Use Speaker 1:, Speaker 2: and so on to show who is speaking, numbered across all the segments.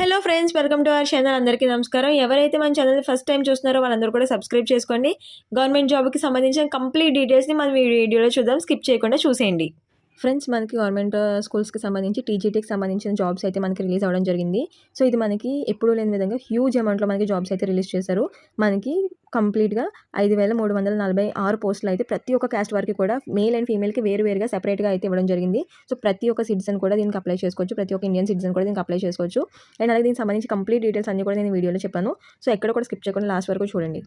Speaker 1: Hello friends welcome to our channel. అందరికీ నమస్కారం. ఎవరైతే మన ఛానల్ ఫస్ట్ టైం చూస్తున్నారో వాళ్ళందరూ కూడా సబ్స్క్రైబ్ చేసుకోండి గవర్నమెంట్ జాబ్కి సంబంధించిన కంప్లీట్ డీటెయిల్స్ని మనం ఈ వీడియోలో చూద్దాం. స్కిప్ చేయకుండా చూసేయండి. ఫ్రెండ్స్ మనకి గవర్నమెంట్ స్కూల్స్కి సంబంధించి టీజీటీకి సంబంధించిన జాబ్స్ అయితే మనకి రిలీజ్ అవ్వడం జరిగింది. సో ఇది మనకి ఎప్పుడూ లేని విధంగా హ్యూజ్ అమౌంట్లో మనకి జాబ్స్ అయితే రిలీజ్ చేశారు. మనకి కంప్లీట్గా ఐదు వేల మూడు వందల నలభై ఆరు పోస్టులు అయితే ప్రతి ఒక్క క్యాస్ట్ వారికి కూడా మేల్ అండ్ ఫీమేల్కి వేరు వేరుగా సెపరేట్గా అయితే ఇవ్వడం జరిగింది. సో ప్రతి ఒక్క సిటిజన్ కూడా దీనికి అప్లై చేసుకోవచ్చు. ప్రతి ఒక్క ఇండియన్ సిటిజన్ కూడా దీనికి అప్లై చేసుకోవచ్చు. అండ్ అలాగే దీనికి సంబంధించి కంప్లీట్ డీటెయిల్స్ అన్ని కూడా నేను వీడియోలో చెప్పాను. సో ఎక్కడ కూడా స్కిప్ చేయకుండా లాస్ట్ వరకు చూడండి.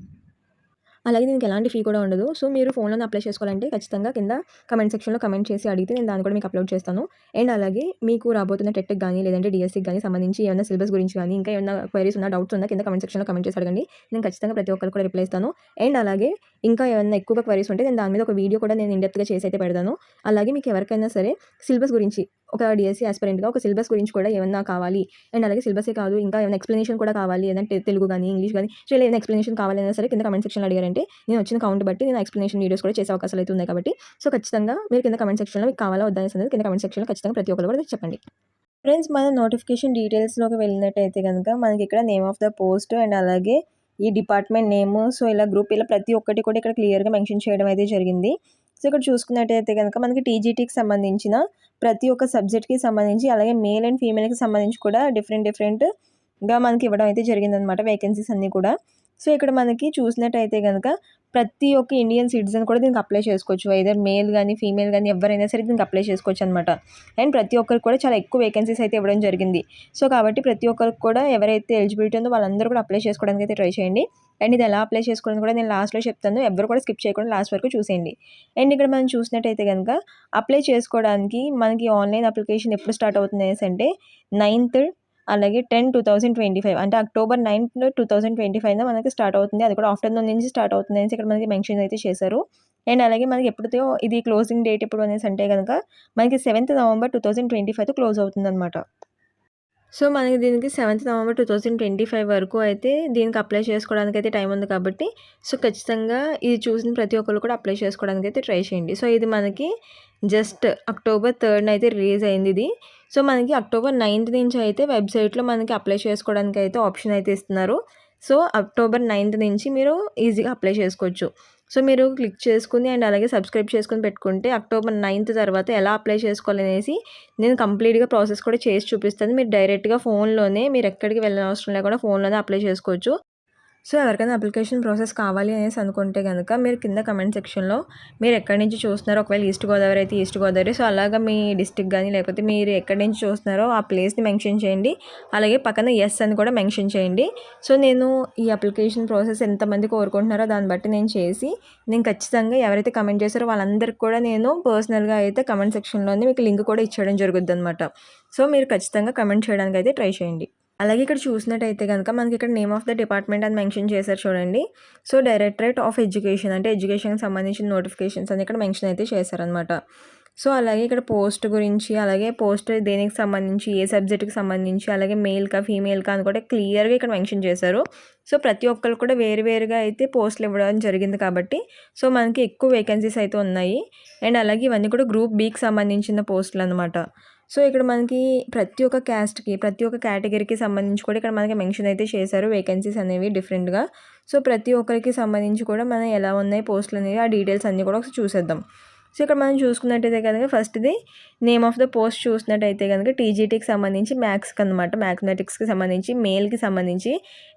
Speaker 1: అలాగే దీనికి ఎలాంటి ఫీ కూడా ఉండదు. సో మీరు ఫోన్లోనే అప్లై చేసుకోవాలంటే ఖచ్చితంగా కింద కమెంట్ సెక్షన్లో కమెంట్ చేసి అడిగితే నేను దాన్ని కూడా మీకు అప్లోడ్ చేస్తాను. అండ్ అలాగే మీకు రాబోతున్న టెట్కి కానీ లేదంటే డిఎస్సికి కానీ సంబంధించి ఏమైనా సిలబస్ గురించి కానీ ఇంకా ఏమైనా క్వైరీస్ ఉన్న డౌట్స్ ఉన్నా కింద కమెంట్ సెక్షన్లో కమెంట్ చేసి అడగండి. నేను ఖచ్చితంగా ప్రతి ఒక్కరు కూడా రిప్లై ఇస్తాను. అండ్ అలాగే ఇంకా ఏమైనా ఎక్కువగా క్వరీస్ ఉంటే నేను దాని మీద ఒక వీడియో కూడా నేను ఇండెప్త్గా చేసి అయితే పెడతాను. అలాగే మీకు ఎవరికైనా సరే సిలబస్ గురించి ఒక డిఎస్సీ ఆస్పిరెంట్గా ఒక సిలబస్ గురించి కూడా ఏమన్నా కావాలి అండ్ అలాగే సిలబసే కాదు ఇంకా ఏమైనా ఎక్స్ప్లెనేషన్ కూడా కావాలి ఏదంటే తెలుగు కానీ ఇంగ్లీష్ కానీ సో ఏదైనా ఎక్స్ప్లెనేషన్ కావాలన్నా సరే కింద కమెంట్ సెక్షన్లో అడిగారంటే నేను వచ్చిన కౌంట్ బట్టి నేను ఎక్స్ప్లెనేషన్ వీడియోస్ కూడా చేసే అవకాశాలు అయితే ఉన్నాయి కాబట్టి సో ఖచ్చితంగా మీరు కింద కమెంట్ సెక్షన్లో మీకు కావాలా వద్దా అనేది కింద కమెంట్ సెక్షన్లో ఖచ్చితంగా ప్రతి ఒక్కరు కూడా చెప్పండి. ఫ్రెండ్స్ మన నోటిఫికేషన్ డీటెయిల్స్లోకి వెళ్ళినట్టయితే కనుక మనకి ఇక్కడ name of the post and అలాగే ఈ డిపార్ట్మెంట్ నేమ్ సో ఇలా గ్రూప్ ఇలా ప్రతి ఒక్కటి కూడా ఇక్కడ క్లియర్గా మెన్షన్ చేయడం అయితే జరిగింది. సో ఇక్కడ చూసుకున్నట్టయితే కనుక మనకి టీజీటీకి సంబంధించిన ప్రతి ఒక్క సబ్జెక్ట్కి సంబంధించి అలాగే మేల్ అండ్ ఫీమేల్కి సంబంధించి కూడా డిఫరెంట్ డిఫరెంట్గా మనకి ఇవ్వడం అయితే జరిగిందనమాట వేకెన్సీస్ అన్నీ కూడా. సో ఇక్కడ మనకి చూసినట్టయితే కనుక ప్రతి ఒక్క ఇండియన్ సిటిజన్ కూడా దీనికి అప్లై చేసుకోవచ్చు. ఐదర్ మేల్ కానీ ఫీమేల్ కానీ ఎవరైనా సరే దీనికి అప్లై చేసుకోవచ్చు అనమాట అండ్ ప్రతి ఒక్కరికి కూడా చాలా ఎక్కువ వేకెన్సీస్ అయితే ఇవ్వడం జరిగింది. సో కాబట్టి ప్రతి ఒక్కరికి కూడా ఎవరైతే ఎలిజిబిలిటీ ఉందో వాళ్ళందరూ కూడా అప్లై చేసుకోవడానికి అయితే ట్రై చేయండి. అండ్ ఇది ఎలా అప్లై చేసుకోవడం కూడా నేను లాస్ట్లో చెప్తాను. ఎవరు కూడా స్కిప్ చేయకుండా లాస్ట్ వరకు చూసేయండి. అండ్ ఇక్కడ మనం చూసినట్టయితే కనుక అప్లై చేసుకోవడానికి మనకి ఆన్లైన్ అప్లికేషన్ ఎప్పుడు స్టార్ట్ అవుతుంది అనేసి అంటే నైన్త్ అలాగే ten two thousand twenty five అంటే October ninth two thousand twenty ఫైవ్న మనకి స్టార్ట్ అవుతుంది. అది కూడా ఆఫ్టర్నూన్ నుంచి స్టార్ట్ అవుతుంది అనేసి ఇక్కడ మనకి మెన్షన్ అయితే చేశారు. అండ్ అలాగే మనకి ఎప్పుడుతో ఇది క్లోజింగ్ డేట్ ఎప్పుడు అనేసి అంటే కనుక మనకి seventh November two thousand twenty ఫైవ్తో close అవుతుంది అనమాట సో మనకి దీనికి seventh November two thousand twenty five వరకు అయితే దీనికి అప్లై చేసుకోవడానికి అయితే టైం ఉంది కాబట్టి సో ఖచ్చితంగా ఇది చూసిన ప్రతి ఒక్కరు కూడా అప్లై చేసుకోవడానికి అయితే ట్రై చేయండి. సో ఇది మనకి జస్ట్ అక్టోబర్ థర్డ్న అయితే రిలీజ్ అయింది ఇది. సో మనకి అక్టోబర్ నైన్త్ నుంచి అయితే వెబ్సైట్లో మనకి అప్లై చేసుకోవడానికి అయితే ఆప్షన్ అయితే ఇస్తున్నారు. సో అక్టోబర్ నైన్త్ నుంచి మీరు ఈజీగా అప్లై చేసుకోవచ్చు. సో మీరు క్లిక్ చేసుకుని అండ్ అలాగే సబ్స్క్రైబ్ చేసుకుని పెట్టుకుంటే అక్టోబర్ నైన్త్ తర్వాత ఎలా అప్లై చేసుకోవాలనేసి నేను కంప్లీట్గా ప్రాసెస్ కూడా చేసి చూపిస్తాను. మీరు డైరెక్ట్గా ఫోన్లోనే మీరు ఎక్కడికి వెళ్ళిన అవసరం లేకుండా ఫోన్లోనే అప్లై చేసుకోవచ్చు. సో ఎవరికైనా అప్లికేషన్ ప్రాసెస్ కావాలి అనేసి అనుకుంటే కనుక మీరు కింద కమెంట్ సెక్షన్లో మీరు ఎక్కడి నుంచి చూస్తున్నారో ఒకవేళ ఈస్ట్ గోదావరి అయితే ఈస్ట్ గోదావరి సో అలాగా మీ డిస్టిక్ కానీ లేకపోతే మీరు ఎక్కడి నుంచి చూస్తున్నారో ఆ ప్లేస్ని మెన్షన్ చేయండి. అలాగే పక్కన ఎస్ అని కూడా మెన్షన్ చేయండి. సో నేను ఈ అప్లికేషన్ ప్రాసెస్ ఎంతమంది కోరుకుంటున్నారో దాన్ని బట్టి నేను చేసి నేను ఖచ్చితంగా ఎవరైతే కమెంట్ చేశారో వాళ్ళందరికీ కూడా నేను పర్సనల్గా అయితే కమెంట్ సెక్షన్లోనే మీకు లింక్ కూడా ఇచ్చేయడం జరుగుద్ది అనమాట సో మీరు ఖచ్చితంగా కమెంట్ చేయడానికి అయితే ట్రై చేయండి. అలాగే ఇక్కడ చూసినట్టయితే కనుక మనకి ఇక్కడ నేమ్ ఆఫ్ ద డిపార్ట్మెంట్ అని మెన్షన్ చేశారు చూడండి. సో డైరెక్టరేట్ ఆఫ్ ఎడ్యుకేషన్ అంటే ఎడ్యుకేషన్కి సంబంధించిన నోటిఫికేషన్స్ అని ఇక్కడ మెన్షన్ అయితే చేశారనమాట సో అలాగే ఇక్కడ పోస్ట్ గురించి అలాగే పోస్ట్ దేనికి సంబంధించి ఏ సబ్జెక్ట్కి సంబంధించి అలాగే మెయిల్కా ఫీమేల్కా అని కూడా క్లియర్గా ఇక్కడ మెన్షన్ చేశారు. సో ప్రతి ఒక్కరు కూడా వేరు వేరుగా అయితే పోస్టులు ఇవ్వడం జరిగింది కాబట్టి సో మనకి ఎక్కువ వేకెన్సీస్ అయితే ఉన్నాయి. అండ్ అలాగే ఇవన్నీ కూడా గ్రూప్ బీకి సంబంధించిన పోస్టులు అనమాట సో ఇక్కడ మనకి ప్రతి ఒక్క క్యాస్ట్కి ప్రతి ఒక్క కేటగిరీకి సంబంధించి కూడా ఇక్కడ మనకి మెన్షన్ అయితే చేశారు. వేకెన్సీస్ అనేవి డిఫరెంట్గా సో ప్రతి ఒక్కరికి సంబంధించి కూడా మనం ఎలా ఉన్నాయి పోస్టులు అనేవి ఆ డీటెయిల్స్ అన్నీ కూడా ఒకసారి చూసేద్దాం. సో ఇక్కడ మనం చూసుకున్నట్టయితే కనుక ఫస్ట్ది నేమ్ ఆఫ్ ద పోస్ట్ చూసినట్టయితే కనుక టీజీటీకి సంబంధించి మ్యాథ్స్కి అనమాట మ్యాథమెటిక్స్కి సంబంధించి మేల్కి సంబంధించి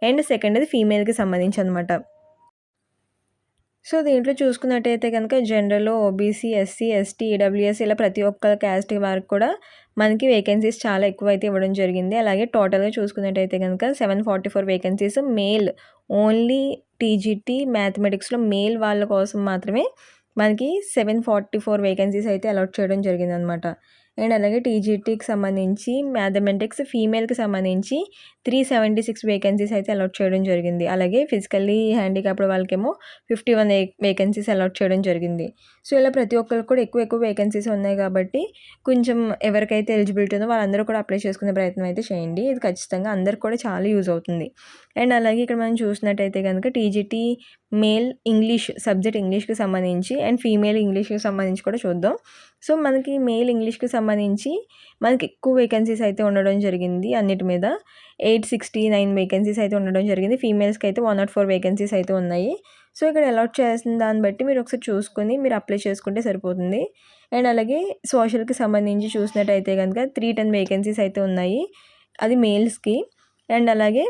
Speaker 1: అండ్ సెకండ్ది ఫీమేల్కి సంబంధించి అనమాట సో దీంట్లో చూసుకున్నట్టయితే కనుక general OBC SC ST EWS ఇలా ప్రతి ఒక్క క్యాస్ట్ వారికి కూడా మనకి వేకెన్సీస్ చాలా ఎక్కువ అయితే ఇవ్వడం జరిగింది. అలాగే టోటల్గా చూసుకున్నట్టయితే కనుక seven forty four vacancies male only TGT మ్యాథమెటిక్స్లో male వాళ్ళ కోసం మాత్రమే మనకి సెవెన్ ఫార్టీ ఫోర్ వేకెన్సీస్ అయితే అలాట్ చేయడం జరిగిందనమాట అండ్ అలాగే టీజీటీకి సంబంధించి మ్యాథమెటిక్స్ ఫీమేల్కి సంబంధించి త్రీ సెవెంటీ సిక్స్ వేకెన్సీస్ అయితే అలాట్ చేయడం జరిగింది. అలాగే ఫిజికల్లీ హ్యాండిక్యాప్డ్ వాళ్ళకేమో ఫిఫ్టీ వన్ వేకెన్సీస్ అలాట్ చేయడం జరిగింది. సో ఇలా ప్రతి ఒక్కరికి కూడా ఎక్కువ ఎక్కువ వేకెన్సీస్ ఉన్నాయి కాబట్టి కొంచెం ఎవరికైతే ఎలిజిబిలిటీ ఉందో వాళ్ళందరూ కూడా అప్లై చేసుకునే ప్రయత్నం అయితే చేయండి. ఇది ఖచ్చితంగా అందరికి కూడా చాలా యూజ్ అవుతుంది. అండ్ అలాగే ఇక్కడ మనం చూసినట్టయితే కనుక టీజీటీ మేల్ ఇంగ్లీష్ సబ్జెక్ట్ ఇంగ్లీష్కి సంబంధించి అండ్ ఫీమేల్ ఇంగ్లీష్కి సంబంధించి కూడా చూద్దాం. సో మనకి మేల్ ఇంగ్లీష్కి సంబంధించి మనకి ఎక్కువ వేకెన్సీస్ అయితే ఉండడం జరిగింది అన్నిటి మీద. ఎయిట్ సిక్స్టీ నైన్ వేకెన్సీస్ అయితే ఉండడం జరిగింది. ఫీమేల్స్కి అయితే వన్ నాట్ ఫోర్ వేకెన్సీస్ అయితే ఉన్నాయి. సో ఇక్కడ అలాట్ చేసిన దాన్ని బట్టి మీరు ఒకసారి చూసుకొని మీరు అప్లై చేసుకుంటే సరిపోతుంది. అండ్ అలాగే సోషల్కి సంబంధించి చూసినట్టయితే కనుక త్రీ టెన్ వేకెన్సీస్ అయితే ఉన్నాయి. అది మేల్స్కి అండ్ అలాగే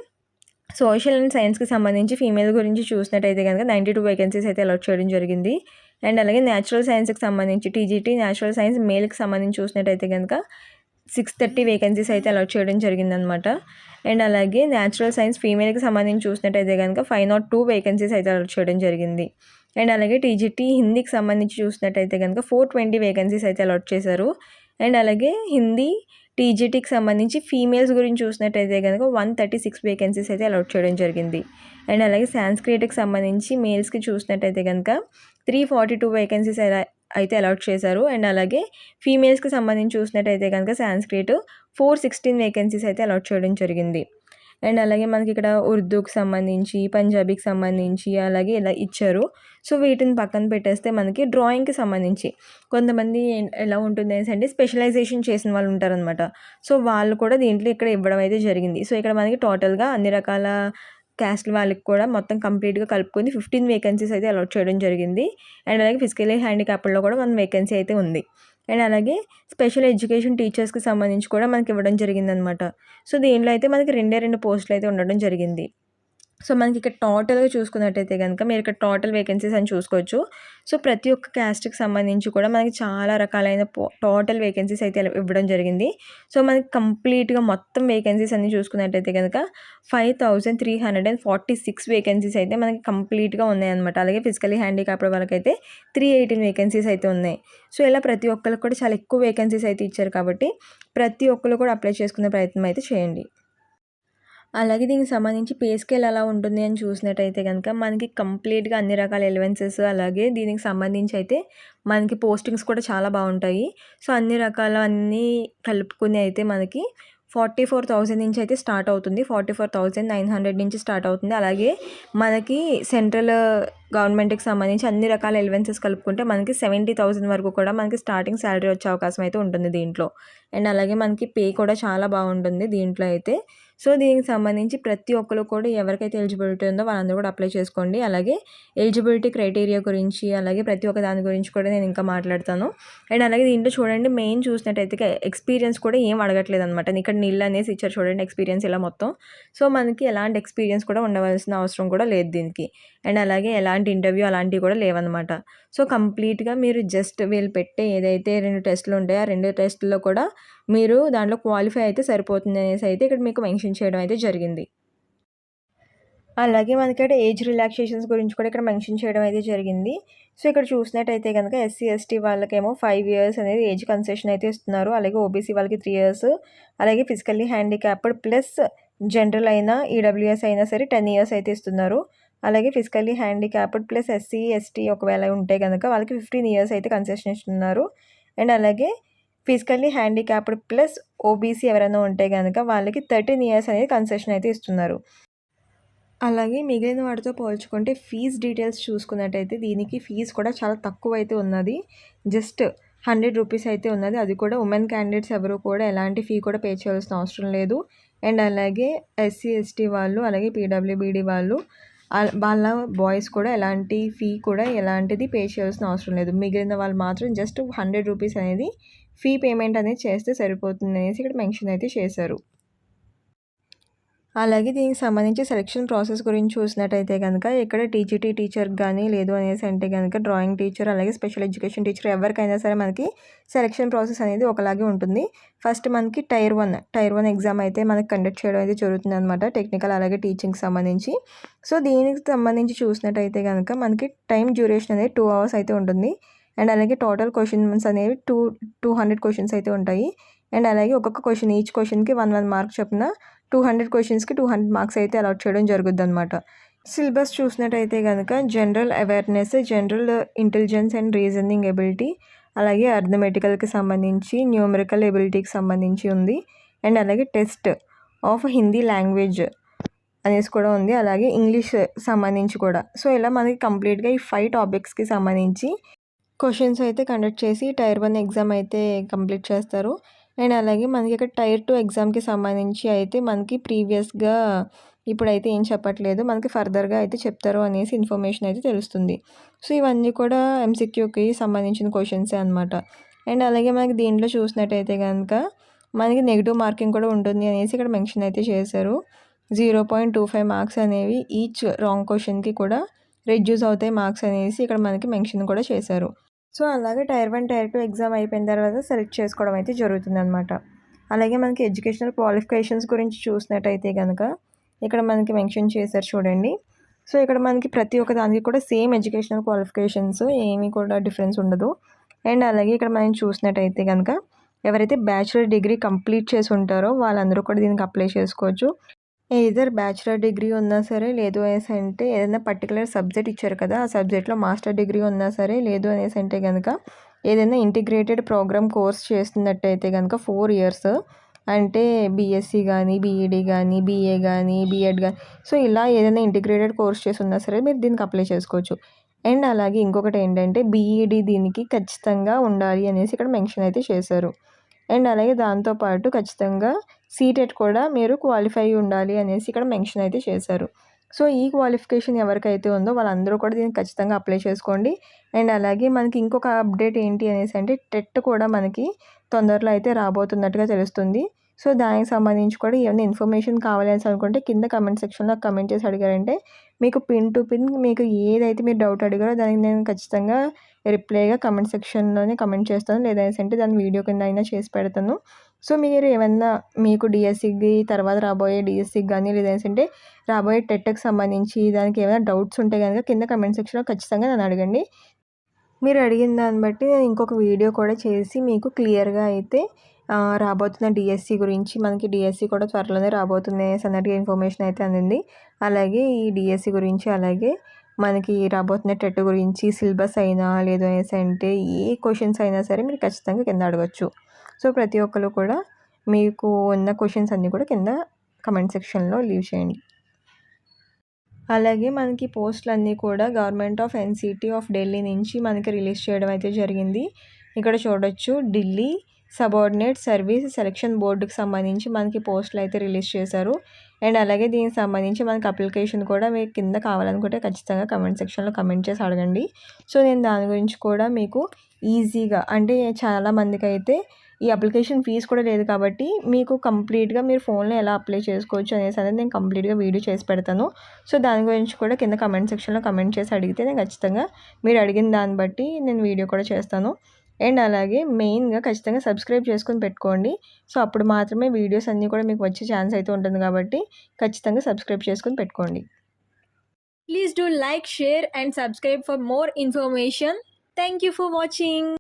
Speaker 1: సోషల్ అండ్ సైన్స్కి సంబంధించి ఫీమేల్ గురించి చూసినట్టయితే కనుక నైంటీ టూ వేకెన్సీస్ అయితే అలాట్ చేయడం జరిగింది. అండ్ అలాగే న్యాచురల్ సైన్స్కి సంబంధించి టీజీటీ న్యాచురల్ సైన్స్ మేల్కి సంబంధించి చూసినట్టయితే కనుక సిక్స్ థర్టీ వేకెన్సీస్ అయితే అలాట్ చేయడం జరిగిందనమాట. అండ్ అలాగే న్యాచురల్ సైన్స్ ఫీమేల్కి సంబంధించి చూసినట్టయితే కనుక ఫైవ్ నాట్ టూ వేకెన్సీస్ అయితే అలాట్ చేయడం జరిగింది. అండ్ అలాగే టీజీటీ హిందీకి సంబంధించి చూసినట్టయితే కనుక ఫోర్ ట్వంటీ వేకెన్సీస్ అయితే అలాట్ చేశారు. అండ్ అలాగే హిందీ టీజీటీకి సంబంధించి ఫీమేల్స్ గురించి చూసినట్టయితే కనుక వన్ థర్టీ సిక్స్ వేకెన్సీస్ అయితే అలాట్ చేయడం జరిగింది. అండ్ అలాగే సాంస్క్రిట్కి సంబంధించి మేల్స్కి చూసినట్టయితే కనుక త్రీ ఫార్టీ టూ వేకెన్సీస్ అయితే అలాట్ చేశారు. అండ్ అలాగే ఫీమేల్స్కి సంబంధించి చూసినట్టయితే కనుక సాంస్క్రిట్ ఫోర్ సిక్స్టీన్ వేకెన్సీస్ అయితే అలాట్ చేయడం జరిగింది. అండ్ అలాగే మనకి ఇక్కడ ఉర్దూకి సంబంధించి పంజాబీకి సంబంధించి అలాగే ఇలా ఇచ్చారు. సో వీటిని పక్కన పెట్టేస్తే మనకి డ్రాయింగ్కి సంబంధించి కొంతమంది ఎలా ఉంటుంది అంటే స్పెషలైజేషన్ చేసిన వాళ్ళు ఉంటారనమాట సో వాళ్ళు కూడా దీంట్లో ఇక్కడ ఇవ్వడం అయితే జరిగింది. సో ఇక్కడ మనకి టోటల్గా అన్ని రకాల క్యాస్ట్ వాళ్ళకి కూడా మొత్తం కంప్లీట్గా కలుపుకొని ఫిఫ్టీన్ వేకెన్సీస్ అయితే అలాట్ చేయడం జరిగింది. అండ్ అలాగే ఫిజికలీ హ్యాండిక్యాప్లో కూడా మన వేకెన్సీ అయితే ఉంది. అండ్ అలాగే స్పెషల్ ఎడ్యుకేషన్ టీచర్స్కి సంబంధించి కూడా మనకి ఇవ్వడం జరిగిందనమాట. సో దీనిలో అయితే మనకి రెండే రెండు పోస్టులు అయితే ఉండడం జరిగింది. సో మనకి ఇక్కడ టోటల్గా చూసుకున్నట్టయితే కనుక మీరు ఇక్కడ టోటల్ వేకెన్సీస్ అని చూసుకోవచ్చు. సో ప్రతి ఒక్క క్యాస్ట్కి సంబంధించి కూడా మనకి చాలా రకాలైన టోటల్ వేకెన్సీస్ అయితే ఇవ్వడం జరిగింది. సో మనకి కంప్లీట్గా మొత్తం వేకెన్సీస్ అన్ని చూసుకున్నట్టయితే కనుక five thousand three hundred and forty six vacancies అయితే మనకి కంప్లీట్గా ఉన్నాయన్నమాట. అలాగే ఫిజికలీ హ్యాండిక్యాప్డ్ వాళ్ళకైతే త్రీ ఎయిటీన్ వేకెన్సీస్ అయితే ఉన్నాయి. సో ఇలా ప్రతి ఒక్కరికి కూడా చాలా ఎక్కువ వేకెన్సీస్ అయితే ఇచ్చారు కాబట్టి ప్రతి ఒక్కరు కూడా అప్లై చేసుకునే ప్రయత్నం అయితే చేయండి. అలాగే దీనికి సంబంధించి పే స్కేల్ ఎలా ఉంటుంది అని చూసినట్టయితే కనుక మనకి కంప్లీట్గా అన్ని రకాల ఎలివెన్సెస్ అలాగే దీనికి సంబంధించి అయితే మనకి పోస్టింగ్స్ కూడా చాలా బాగుంటాయి. సో అన్ని రకాల అన్నీ కలుపుకుని అయితే మనకి ఫార్టీ ఫోర్ థౌజండ్ నుంచి అయితే స్టార్ట్ అవుతుంది. Forty four thousand nine hundred నుంచి స్టార్ట్ అవుతుంది. అలాగే మనకి సెంట్రల్ గవర్నమెంట్కి సంబంధించి అన్ని రకాల ఎలివెన్సెస్ కలుపుకుంటే మనకి సెవెంటీ థౌసండ్ వరకు కూడా మనకి స్టార్టింగ్ శాలరీ వచ్చే అవకాశం అయితే ఉంటుంది దీంట్లో. అండ్ అలాగే మనకి పే కూడా చాలా బాగుంటుంది దీంట్లో అయితే. సో దీనికి సంబంధించి ప్రతి ఒక్కరు కూడా ఎవరికైతే ఎలిజిబిలిటీ ఉందో వాళ్ళందరూ కూడా అప్లై చేసుకోండి. అలాగే ఎలిజిబిలిటీ క్రైటీరియా గురించి అలాగే ప్రతి ఒక్క దాని గురించి కూడా నేను ఇంకా మాట్లాడతాను. అండ్ అలాగే దీంట్లో చూడండి మెయిన్ చూసినట్టయితే ఎక్స్పీరియన్స్ కూడా ఏం అడగట్లేదు అనమాట ఇక్కడ నీళ్ళు అనేసి ఇచ్చారు చూడండి ఎక్స్పీరియన్స్ ఇలా మొత్తం. సో మనకి ఎలాంటి ఎక్స్పీరియన్స్ కూడా ఉండవలసిన అవసరం కూడా లేదు దీనికి. అండ్ అలాగే ఎలాంటి ఇంటర్వ్యూ అలాంటివి కూడా లేవన్నమాట. సో కంప్లీట్గా మీరు జస్ట్ వీళ్ళు పెట్టే ఏదైతే రెండు టెస్టులు ఉంటాయో ఆ రెండు టెస్టుల్లో కూడా మీరు దాంట్లో క్వాలిఫై అయితే సరిపోతుంది అనేసి అయితే ఇక్కడ మీకు మెన్షన్ చేయడం అయితే జరిగింది. అలాగే మనకి ఇక్కడ ఏజ్ రిలాక్సేషన్స్ గురించి కూడా ఇక్కడ మెన్షన్ చేయడం అయితే జరిగింది. సో ఇక్కడ చూసినట్టయితే కనుక ఎస్సీ ఎస్టీ వాళ్ళకేమో ఫైవ్ ఇయర్స్ అనేది ఏజ్ కన్సెషన్ అయితే ఇస్తున్నారు. అలాగే ఓబీసీ వాళ్ళకి త్రీ ఇయర్స్. అలాగే ఫిజికల్లీ హ్యాండిక్యాప్డ్ ప్లస్ జనరల్ అయినా ఈడబ్ల్యూఎస్ అయినా సరే టెన్ ఇయర్స్ అయితే ఇస్తున్నారు. అలాగే physically handicapped plus SC ST ఒకవేళ ఉంటే కనుక వాళ్ళకి ఫిఫ్టీన్ ఇయర్స్ అయితే కన్సెషన్ ఇస్తున్నారు. అండ్ అలాగే ఫిజికల్లీ హ్యాండిక్యాప్డ్ ప్లస్ ఓబీసీ ఎవరైనా ఉంటే కనుక వాళ్ళకి థర్టీన్ ఇయర్స్ అనేది కన్సెషన్ అయితే ఇస్తున్నారు. అలాగే మిగిలిన వాటితో పోల్చుకుంటే ఫీజ్ డీటెయిల్స్ చూసుకున్నట్టయితే దీనికి ఫీజు కూడా చాలా తక్కువ అయితే ఉన్నది. జస్ట్ హండ్రెడ్ రూపీస్ అయితే ఉన్నది. అది కూడా ఉమెన్ క్యాండిడేట్స్ ఎవరు కూడా ఎలాంటి ఫీ కూడా పే చేయాల్సిన అవసరం లేదు. అండ్ అలాగే ఎస్సీ ఎస్టీ వాళ్ళు అలాగే పీడబ్ల్యూబీడీ వాళ్ళు వాళ్ళ బాయ్స్ కూడా ఎలాంటి ఫీ కూడా ఎలాంటిది పే చేయాల్సిన అవసరం లేదు. మిగిలిన వాళ్ళు మాత్రం జస్ట్ హండ్రెడ్ రూపీస్ అనేది ఫీ పేమెంట్ అనేది చేస్తే సరిపోతుంది అనేసి ఇక్కడ మెన్షన్ అయితే చేశారు. అలాగే దీనికి సంబంధించి సెలక్షన్ ప్రాసెస్ గురించి చూసినట్టయితే కనుక ఇక్కడ టీజీటీ టీచర్ కానీ లేదు అనేసి అంటే కనుక డ్రాయింగ్ టీచర్ అలాగే స్పెషల్ ఎడ్యుకేషన్ టీచర్ ఎవరికైనా సరే మనకి సెలక్షన్ ప్రాసెస్ అనేది ఒకలాగే ఉంటుంది. ఫస్ట్ మనకి tier one tier one exam అయితే మనకి కండక్ట్ చేయడం అయితే జరుగుతుంది అనమాట టెక్నికల్ అలాగే టీచింగ్కి సంబంధించి. సో దీనికి సంబంధించి చూసినట్టయితే కనుక మనకి టైం డ్యూరేషన్ అనేది టూ అవర్స్ అయితే ఉంటుంది. అండ్ అలాగే టోటల్ క్వశ్చన్స్ అనేవి టూ టూ హండ్రెడ్ క్వశ్చన్స్ అయితే ఉంటాయి. అండ్ అలాగే ఒక్కొక్క క్వశ్చన్ ఈచ్ క్వశ్చన్కి వన్ వన్ మార్క్ చొప్పున టూ హండ్రెడ్ క్వశ్చన్స్కి టూ హండ్రెడ్ మార్క్స్ అయితే అలాట్ చేయడం జరుగుద్ది అనమాట సిలబస్ చూసినట్టయితే కనుక general awareness general intelligence and reasoning ability అలాగే అర్థమెటికల్కి సంబంధించి న్యూమరికల్ ఎబిలిటీకి సంబంధించి ఉంది. అండ్ అలాగే టెస్ట్ ఆఫ్ హిందీ లాంగ్వేజ్ అనేసి కూడా ఉంది. అలాగే ఇంగ్లీష్ సంబంధించి కూడా. సో ఇలా మనకి కంప్లీట్గా ఈ ఫైవ్ టాపిక్స్కి సంబంధించి క్వశ్చన్స్ అయితే కండక్ట్ చేసి టైర్ వన్ ఎగ్జామ్ అయితే కంప్లీట్ చేస్తారు. అండ్ అలాగే మనకి ఇక్కడ టైర్ టూ ఎగ్జామ్కి సంబంధించి అయితే మనకి ప్రీవియస్గా ఇప్పుడైతే ఏం చెప్పట్లేదు. మనకి ఫర్దర్గా అయితే చెప్తారు అనేసి ఇన్ఫర్మేషన్ అయితే తెలుస్తుంది. సో ఇవన్నీ కూడా ఎంసీక్యూకి సంబంధించిన క్వశ్చన్సే అనమాట అండ్ అలాగే మనకి దీంట్లో చూసినట్టయితే కనుక మనకి నెగిటివ్ మార్కింగ్ కూడా ఉంటుంది అనేసి ఇక్కడ మెన్షన్ అయితే చేశారు. Zero point two five marks అనేవి ఈచ్ రాంగ్ క్వశ్చన్కి కూడా రెడ్యూస్ అవుతాయి మార్క్స్ అనేసి ఇక్కడ మనకి మెన్షన్ కూడా చేశారు. సో అలాగే tier one tier two exam అయిపోయిన తర్వాత సెలెక్ట్ చేసుకోవడం అయితే జరుగుతుంది అనమాట అలాగే మనకి ఎడ్యుకేషనల్ క్వాలిఫికేషన్స్ గురించి చూసినట్టయితే కనుక ఇక్కడ మనకి మెన్షన్ చేశారు చూడండి. సో ఇక్కడ మనకి ప్రతి ఒక్క దానికి కూడా సేమ్ ఎడ్యుకేషనల్ క్వాలిఫికేషన్స్ ఏమీ కూడా డిఫరెన్స్ ఉండదు. అండ్ అలాగే ఇక్కడ మనం చూసినట్టయితే కనుక ఎవరైతే బ్యాచిలర్ డిగ్రీ కంప్లీట్ చేసి ఉంటారో వాళ్ళందరూ కూడా దీనికి అప్లై చేసుకోవచ్చు. ఏదర్ బ్యాచులర్ డిగ్రీ ఉన్నా సరే లేదు అనేసి అంటే ఏదైనా పర్టికులర్ సబ్జెక్ట్ ఇచ్చారు కదా ఆ సబ్జెక్ట్లో మాస్టర్ డిగ్రీ ఉన్నా సరే లేదు అనేసి అంటే కనుక ఏదైనా ఇంటిగ్రేటెడ్ ప్రోగ్రామ్ కోర్స్ చేస్తున్నట్టయితే కనుక ఫోర్ ఇయర్స్ అంటే బీఎస్సీ కానీ బీఈడీ కానీ బీఏ కానీ బీఎడ్ కానీ సో ఇలా ఏదైనా ఇంటిగ్రేటెడ్ కోర్స్ చేసి ఉన్నా సరే మీరు దీనికి అప్లై చేసుకోవచ్చు. అండ్ అలాగే ఇంకొకటి ఏంటంటే బీఈడీ దీనికి ఖచ్చితంగా ఉండాలి అనేసి ఇక్కడ మెన్షన్ అయితే చేశారు. అండ్ అలాగే దాంతోపాటు ఖచ్చితంగా సీటెట్ కూడా మీరు క్వాలిఫై ఉండాలి అనేసి ఇక్కడ మెన్షన్ అయితే చేశారు. సో ఈ క్వాలిఫికేషన్ ఎవరికైతే ఉందో వాళ్ళందరూ కూడా దీనికి ఖచ్చితంగా అప్లై చేసుకోండి. అండ్ అలాగే మనకి ఇంకొక అప్డేట్ ఏంటి అనేసి అంటే టెట్ కూడా మనకి తొందరలో అయితే రాబోతున్నట్టుగా తెలుస్తుంది. సో దానికి సంబంధించి కూడా ఏమైనా ఇన్ఫర్మేషన్ కావాలి అని అనుకుంటే కింద కమెంట్ సెక్షన్లో కమెంట్ చేసి అడిగారంటే మీకు పిన్ టు పిన్ మీకు ఏదైతే మీరు డౌట్ అడిగారో దానికి నేను ఖచ్చితంగా రిప్లైగా కమెంట్ సెక్షన్లోనే కమెంట్ చేస్తాను. లేదంటే అంటే దాని వీడియో కింద అయినా చేసి పెడతాను. సో మీరు ఏమన్నా మీకు డిఎస్సికి తర్వాత రాబోయే డిఎస్సికి కానీ లేదంటే రాబోయే టెట్కి సంబంధించి దానికి ఏమైనా డౌట్స్ ఉంటే కనుక కింద కమెంట్ సెక్షన్లో ఖచ్చితంగా నన్ను అడగండి. మీరు అడిగిన దాన్ని బట్టి నేను ఇంకొక వీడియో కూడా చేసి మీకు క్లియర్గా అయితే రాబోతున్న డిఎస్సి గురించి మనకి డిఎస్సి కూడా త్వరలోనే రాబోతుంది అన్నట్టుగా ఇన్ఫర్మేషన్ అయితే అందింది. అలాగే ఈ డిఎస్సి గురించి అలాగే మనకి రాబోతున్న టెట్ గురించి సిలబస్ అయినా లేదు అనేసి అంటే ఏ క్వశ్చన్స్ అయినా సరే మీరు ఖచ్చితంగా కింద అడగచ్చు. సో ప్రతి ఒక్కరు కూడా మీకు ఉన్న క్వశ్చన్స్ అన్నీ కూడా కింద కమెంట్ సెక్షన్లో లీవ్ చేయండి. అలాగే మనకి పోస్టులు అన్నీ కూడా government of NCT of Delhi నుంచి మనకి రిలీజ్ చేయడం అయితే జరిగింది. ఇక్కడ చూడొచ్చు ఢిల్లీ సబార్డినేట్ సర్వీస్ సెలక్షన్ బోర్డుకి సంబంధించి మనకి పోస్టులు అయితే రిలీజ్ చేశారు. అండ్ అలాగే దీనికి సంబంధించి మనకి అప్లికేషన్ కూడా మీకు కింద కావాలనుకుంటే ఖచ్చితంగా కమెంట్ సెక్షన్లో కమెంట్ చేసి అడగండి. సో నేను దాని గురించి కూడా మీకు ఈజీగా అంటే చాలామందికి అయితే ఈ అప్లికేషన్ ఫీజు కూడా లేదు కాబట్టి మీకు కంప్లీట్గా మీరు ఫోన్లో ఎలా అప్లై చేసుకోవచ్చు అనేసి అనేది నేను కంప్లీట్గా వీడియో చేసి పెడతాను. సో దాని గురించి కూడా కింద కమెంట్ సెక్షన్లో కమెంట్ చేసి అడిగితే నేను ఖచ్చితంగా మీరు అడిగిన దాన్ని బట్టి నేను వీడియో కూడా చేస్తాను. అండ్ అలాగే మెయిన్గా ఖచ్చితంగా సబ్స్క్రైబ్ చేసుకొని పెట్టుకోండి. సో అప్పుడు మాత్రమే వీడియోస్ అన్నీ కూడా మీకు వచ్చే ఛాన్స్ అయితే ఉంటుంది కాబట్టి ఖచ్చితంగా సబ్స్క్రైబ్ చేసుకొని పెట్టుకోండి.
Speaker 2: Please do like share and subscribe for more information thank you for watching